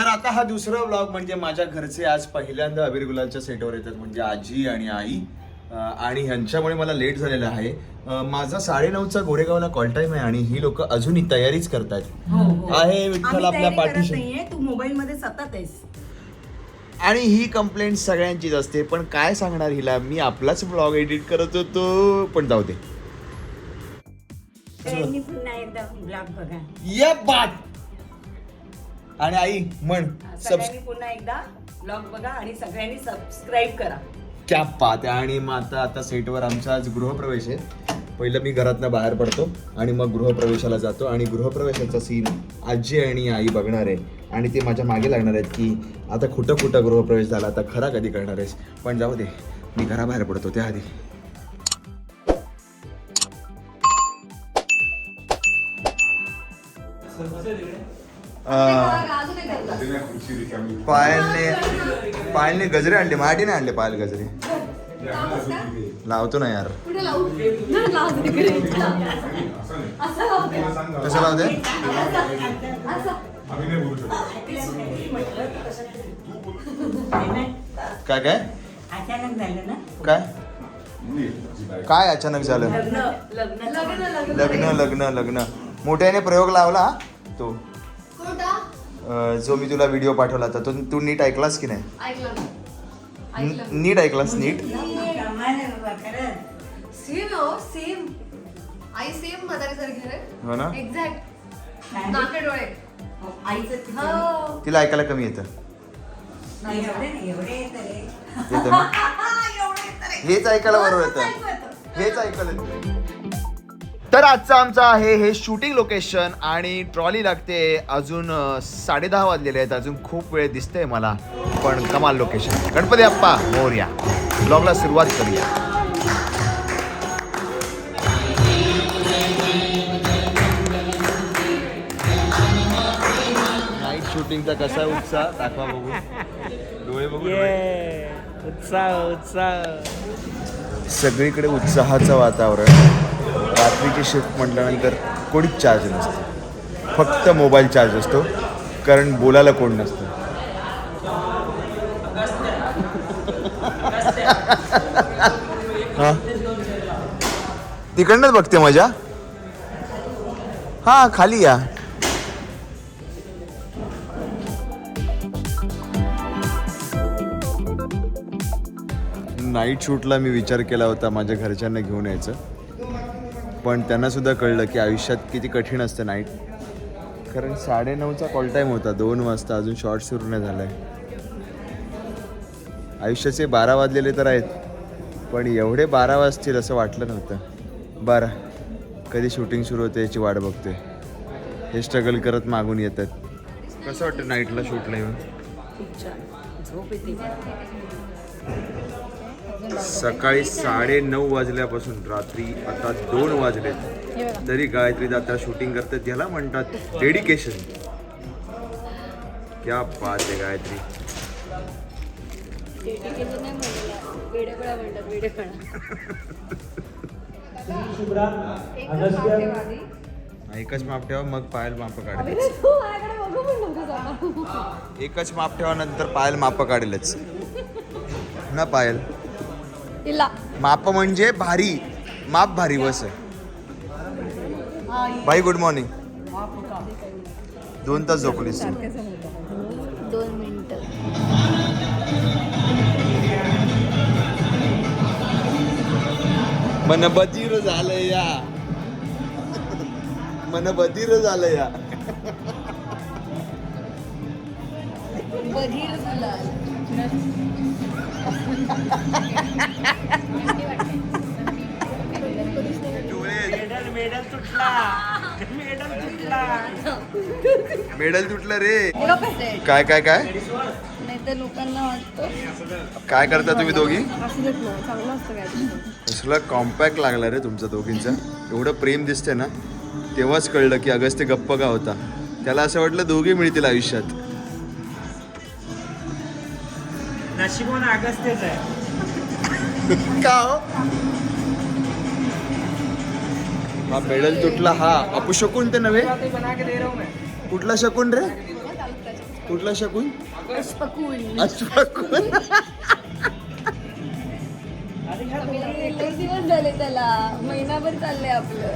तर आता हा दुसरा ब्लॉग म्हणजे माझ्या घरचे आज पहिल्यांदा अबीर गुलालच्या सेटवर येतात म्हणजे आजी आणि आई. आणि ह्यांच्यामुळे मला लेट झालेला आहे. माझा साडेनऊचा गोरेगावला कॉल टाइम आहे आणि ही लोक अजूनही तयारीच करतायत. आहे विठ्ठल आपल्या पाठीशी. नाहीये तू मोबाईल मध्ये सतत आहेस. आणि ही कंप्लेंट सगळ्यांचीच असते पण काय सांगणार हिला? मी आपलाच ब्लॉग एडिट करत होतो पण जाऊ दे. त्यांनी पुन्हा एकदा ब्लॉग बघा ये बात! आणि आई म्हण सब सगळ्यांनी पुन्हा एकदा ब्लॉग बघा आणि सगळ्यांनी सबस्क्राईब करा. क्या पात आहे. आणि मग आता आता सेटवर आमचा आज गृहप्रवेश आहे. पहिलं मी घरातनं बाहेर पडतो आणि मग गृहप्रवेशाला जातो. आणि गृहप्रवेशाचा सीन आजी आणि आई बघणार आहे. आणि ते माझ्या मागे लागणार आहेत की आता कुठं कुठं गृहप्रवेश झाला आता खरा कधी करणार आहेस? पण जाऊ दे मी घराबाहेर पडतो त्याआधी. पायलने पायलने गजरे आणले माटी नाही आणले पायल गजरे. लावतो ना यार. कसं लावते काय काय? काय? काय अचानक झालं? लग्न लग्न लग्न लग्न. लग्न लग्न लग्न. मोठ्याने प्रयोग लावला? तो. अं, जो मी तुला व्हिडिओ पाठवला होता तो तू नीट ऐकलास की नाही? ऐकलं ना. ऐकलं. न- नीट ऐकलास नीट? कमाल आहे बाबा, खरंच. सेम हो सेम आई सेम म्हातारी सारखी रे. हो ना? एक्झॅक्ट नाके डोळे. आईचं तिचं- हो. तिला ऐकायला कमी येतं. नाही, एवढे नाही, एवढे येतं रे. येतं ना? एवढे येतं रे. हेच ऐकायला बरोबर येतं. हेच ऐकायला. तर आजचं आमचं आहे हे शूटिंग लोकेशन आणि ट्रॉली लागते. अजून साडे दहा वाजलेले आहेत. अजून खूप वेळ दिसतंय मला पण कमाल लोकेशन गणपती अप्पा मोर्या. ब्लॉगला सुरुवात करूया. नाईट शूटिंगचा कसा उत्साह? दाखवा बघू. डोळे बघू. उत्साह उत्साह. सगळीकडे उत्साहाचं वातावरण. रात्रीची शिफ्ट म्हटल्यानंतर कोणीच चार्ज नसतं. फक्त मोबाईल चार्ज असतो कारण बोलायला कोण नसतं. हा? तिकडनंच बघते मजा. हा खाली या. नाईट शूटला मी विचार केला होता माझ्या घरच्यांना घेऊन यायचं. पण त्यांना सुद्धा कळलं की आयुष्यात किती कठीण असतं नाईट कारण साडेनऊचा कॉल टाईम होता दोन वाजता अजून शॉर्ट सुरू नाही झाला आहे आयुष्याचे बारा वाजलेले तर आहेत पण एवढे बारा वाजतील असं वाटलं नव्हतं. बारा कधी शूटिंग सुरू होते याची वाट बघते हे स्ट्रगल करत मागून येतात. कसं वाटतं नाईटला शूटला येऊन? खूप छान. झोप येते. सकाळी साडे नऊ वाजल्यापासून रात्री आता दोन वाजले. तरी गायत्री दाता शूटिंग करतात. याला म्हणतात डेडिकेशन क्या बात आहे गायत्री. एकच माप ठेव मग पायल माप काढेल. एकच माप ठेवा नंतर पायल माप काढेलच. ना पायल? माप म्हणजे भारी माप भारी बस भाई गुड मॉर्निंग दोन तास झोपलीस तू दोन मिनिटं मन बधीर झालं या मन बधीर झालं या बधीर झाला मेडल मेडल तुटला मेडल तुटला मेडल तुटलं रे. काय काय काय? तर लोकांना वाटतं. काय करता तुम्ही दोघी? असं घेतलं चांगलं असतं काय कसला कॉम्पॅक्ट लागला रे तुमचा दोघींचा. एवढं प्रेम दिसतंय ना तेव्हाच कळलं की अगस्त्य गप्प का होता. त्याला असं वाटलं दोघे मिळतील आयुष्यात. नशिबोन अगस्त्यच आहे. का हो? हा मेडल तुटला हा. अपू शकून ते नव्हे? कुठला शकून रे? कुठला शकून? अश्वकून दिवस झाले त्याला महिनाभर चाललंय आपलं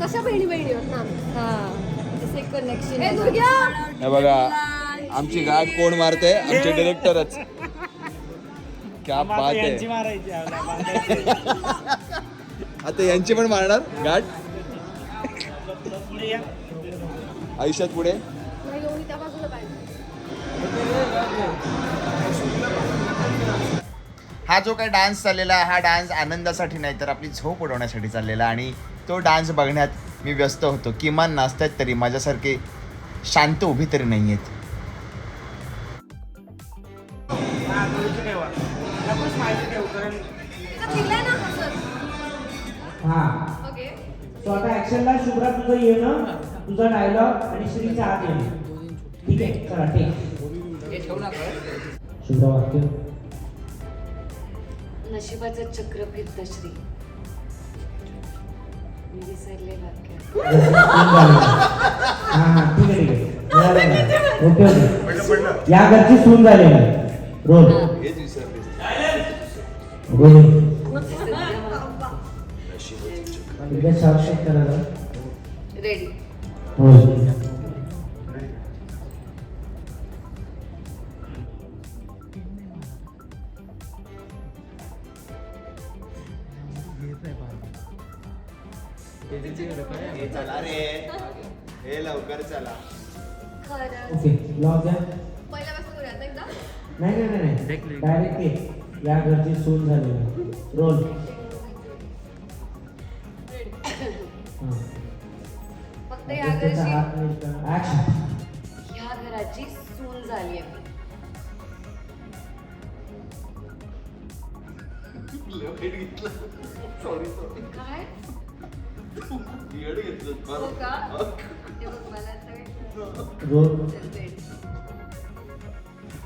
कशा बहिणी बहिणी होत ना हा जसे कनेक्शन हे. हे बघा आमची गाठ कोण मारते? आमचे डिरेक्टरच क्या बात आहे. मारायची. आता यांची पण मारणार गाठ. आयुष्यात पुढे? हा जो काही डान्स चाललेला आहे हा डान्स आनंदासाठी नाही तर आपली झोप उडवण्यासाठी चाललेला आणि तो डान्स बघण्यात मी व्यस्त होतो. किमान नाचतात तरी माझ्यासारखे शांत उभी तरी नाही आहेत हा. ओके सो आता ऍक्शनला शुभ्रा तुझं येणं तुझा डायलॉग आणि श्रीचा आत येणं ठीक आहे? चला ठीक शुभ्रा वाक्य. नशिबाचं चक्र फिरतं श्री. मी विसरले वाक्य. हा हा ठीक आहे ठीक आहे. Okay okay. या घरची सून रोल रोल एकदा साक्षात करायला. रेडी चला रे हे. लवकर चला खरं ओके लॉक द्या. पहिल्यापासून करूया आता एकदा? नाही नाही नाही नाही. डायरेक्ट या घरची सून झालेली. रोल. ह्या घराची सून झाली आहे. काय? हो का? हे. बघ मला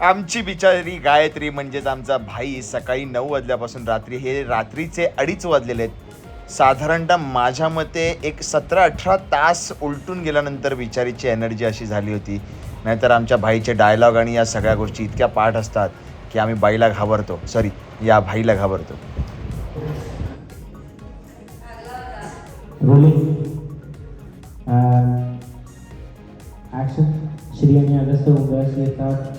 आमची बिचारी गायत्री म्हणजेच आमचा भाई सकाळी नऊ वाजल्यापासून रात्री हे रात्रीचे अडीच वाजलेले आहेत. साधारणतः माझ्या मते एक सतरा अठरा तास उलटून गेल्यानंतर बिचारीची एनर्जी अशी झाली होती. नाहीतर आमच्या भाईचे डायलॉग आणि या सगळ्या गोष्टी इतक्या पाठ असतात की आम्ही बाईला घाबरतो. सॉरी या भाईला घाबरतो. रोलिंग ऍक्शन श्री आणि अगस्त उदयास येतात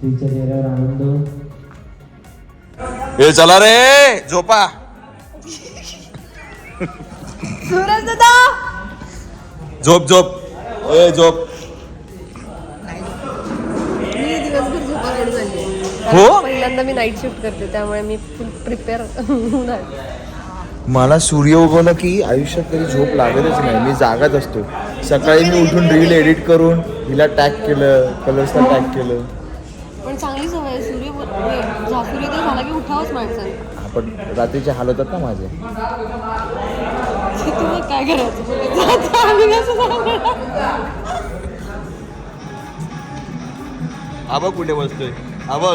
श्रीच्या चेहऱ्यावर आनंद. हे चला रे झोपा. सूरज दादा झोप झोप. ए झोप. मी दिवसभर झोपाकडे झाली हो? पहिल्यांदा मी नाईट शिफ्ट करते त्यामुळे मी फुल प्रिपेअर होऊन आले. मला सूर्य उगवला की आयुष्यात कधी झोप लागतच नाही. मी जागाच असतो. सकाळी मी उठून रील एडिट करून हिला टॅग केलं कलर्सला टॅग केलं. पण चांगली सवय आहे. सूर्य झाला की उठावंच माणसाने. आपण रात्रीचे हाल होतात ना माझे. काय करायचं. आता आम्ही कसं सांगणार? आबा कुठे बसतोय. आबा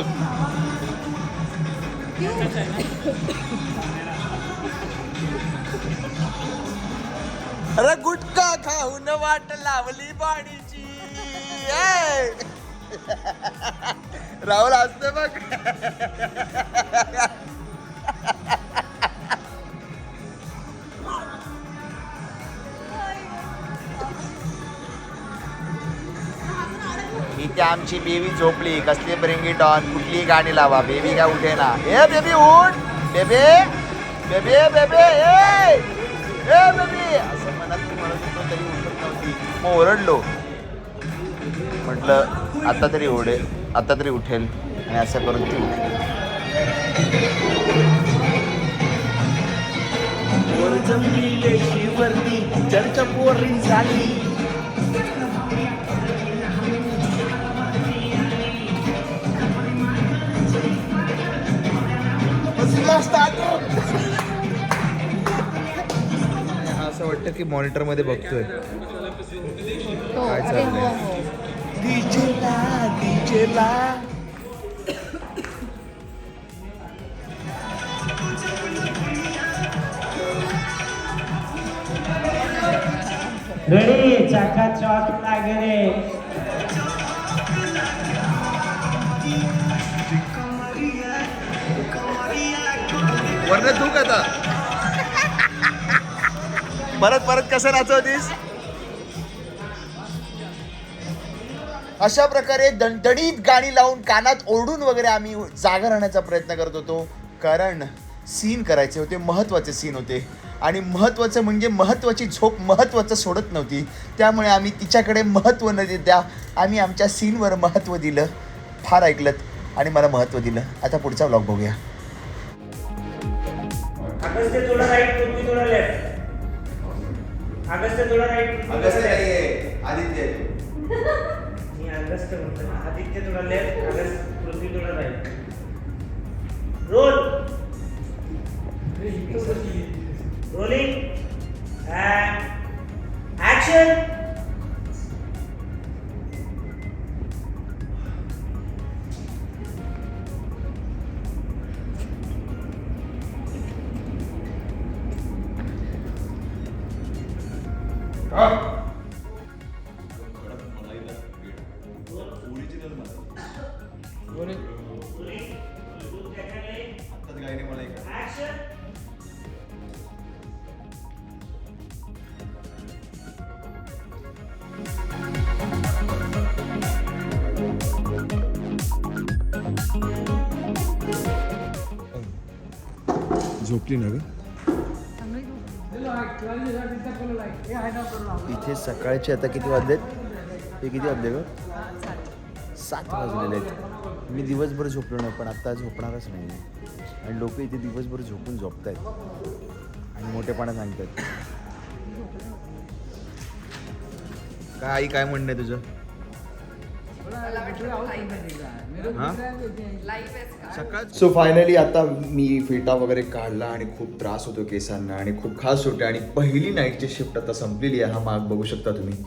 अरे गुटखा खाऊन वाट लावली बाडीची राहुल असते बघ. इथे आमची बेबी झोपली कसली ब्रिंगी डॉन ऑन कुठली गाणी लावा. बेबी काय उठे ना. ए बेबी उठ. बेबे बेबे बेबे ए ए बेबी. असं मनात म्हणत होतो तरी उठत नव्हती. मग ओरडलो. म्हटलं आता तरी ओढे आता तरी उठेल. आणि असं करून ती उठेल. वर जमली वरती चर्चा पोरी झाली. असं वाटतं की मॉनिटरमध्ये बघतोय हो, काय अरे हो, चाललंय? हो. डीजेला डीजेला रेडी चाका चौक लागले वरनं तू कथा परत परत कसं नाचवतीस? अशा प्रकारे दणदणीत गाणी लावून कानात ओरडून वगैरे आम्ही जागा राहण्याचा प्रयत्न करत होतो. कारण सीन करायचे होते महत्त्वाचे सीन होते. आणि महत्त्वाचं म्हणजे महत्त्वाची झोप महत्त्वाचं सोडत नव्हती. त्यामुळे आम्ही तिच्याकडे महत्त्व न देता आम्ही आमच्या सीनवर महत्त्व दिलं. फार ऐकलं आणि मला महत्त्व दिलं. आता पुढचा ब्लॉग बघूया. अगस्त्य थोडा राईट पृथ्वी थोडा लेफ्ट. अगस्त्य थोडा राईट आदित्य. मी अगस्त्य म्हणतो ना. आदित्य थोडा लेफ्ट अगस्त पृथ्वी थोडा राईट. रोल. रोलिंग. ऍक्शन. झोपली ना ग? इथे सकाळचे आता किती वाजलेत? हे किती वाजले ग? सात वाजलेले आहेत. मी दिवसभर झोपलो नाही पण आता झोपणारच नाही आणि लोक इथे दिवसभर झोपून झोपत आहेत आणि मोठेपणा सांगतात काय आई काय म्हणणं आहे तुझं? सो फायनली आता मी फेटा वगैरे काढला आणि खूप त्रास होतो केसांना आणि खूप खास होते आणि पहिली नाईटची शिफ्ट आता संपलेली आहे हा माग बघू शकता तुम्ही.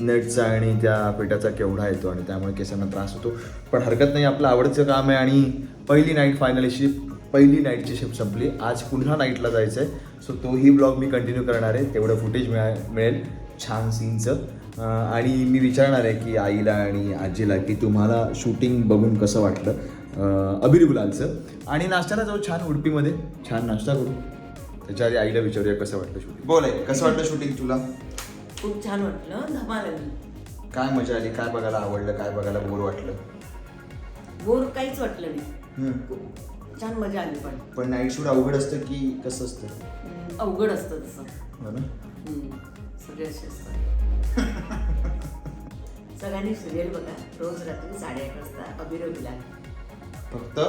नेटचा आणि त्या फेटाचा केवढा येतो आणि त्यामुळे केसांना त्रास होतो. पण हरकत नाही आपलं आवडचं काम आहे आणि पहिली नाईट फायनली शिफ्ट पहिली नाईटची शिफ्ट संपली. आज पुन्हा नाईटला जायचं आहे सो तोही ब्लॉग मी कंटिन्यू करणार आहे. तेवढं फुटेज मिळा मिळेल. छान सीनचं आणि मी विचारणार आहे की आईला आणि आजीला की तुम्हाला शूटिंग बघून कसं वाटलं? अबीर गुलालचं. आणि नाश्त्याला जाऊ छान उडपीमध्ये. छान नाश्ता करू. त्याच्या आधी आईला विचारूया कसं वाटलं शूटिंग बोल आहे कसं वाटलं शूटिंग तुला? खूप छान वाटलं. धमाल आली. काय मजा आली? काय बघायला आवडलं? काय बघायला बोर वाटलं? बोर काहीच वाटलं नाही. खूप छान मजा आली पण. पण नाईट शूट अवघड असतं की कसं असतं? अवघड असतं तसं. हो सगळे असे असतात. सगळ्यांनी सिरियल बघा रोज रात्री साडेआठ वाजता अभिरवीला फक्त?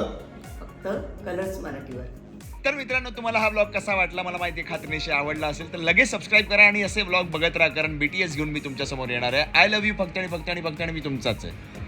फक्त कलर्स मराठीवर. तर मित्रांनो तुम्हाला हा ब्लॉग कसा वाटला? मला माहिती आहे खात्रीशी आवडला असेल तर लगेच सबस्क्राईब करा आणि असे ब्लॉग बघत राहा कारण बीटीएस घेऊन मी तुमच्यासमोर येणार आहे. आय लव्ह यू फक्त आणि फक्त आणि फक्त आणि मी तुमचाच आहे.